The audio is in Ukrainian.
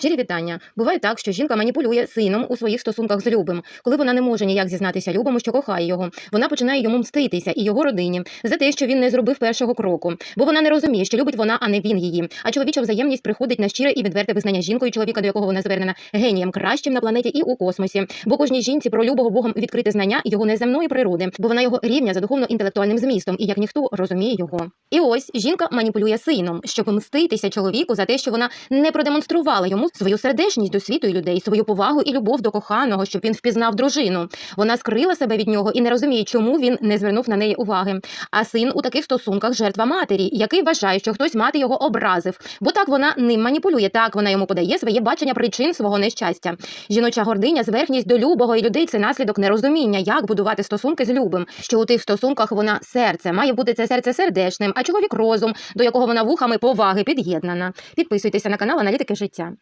Щирі вітання. Буває так, що жінка маніпулює сином у своїх стосунках з любим. Коли вона не може ніяк зізнатися любому, що кохає його, вона починає йому мститися і його родині за те, що він не зробив першого кроку. Бо вона не розуміє, що любить вона, а не він її. А чоловіча взаємність приходить на щире і відверте визнання жінкою чоловіка, до якого вона звернена генієм кращим на планеті і у космосі. Бо кожній жінці про любого Богом відкрите знання його неземної природи, бо вона його рівня за духовно-інтелектуальним змістом, і як ніхто розуміє його. І ось жінка маніпулює сином, щоб мститися чоловіку за те, що вона не продемонструвала йому свою сердечність до світу і людей, свою повагу і любов до коханого, щоб він впізнав дружину. Вона скрила себе від нього і не розуміє, чому він не звернув на неї уваги. А син у таких стосунках жертва матері, який вважає, що хтось мати його образив, бо так вона ним маніпулює. Так вона йому подає своє бачення причин свого нещастя. Жіноча гординя, зверхність до любого і людей це наслідок нерозуміння, як будувати стосунки з любим. Що у тих стосунках вона серце має бути це серце сердечним, а чоловік розум, до якого вона вухами поваги під'єднана. Підписуйтеся на канал Аналітики життя.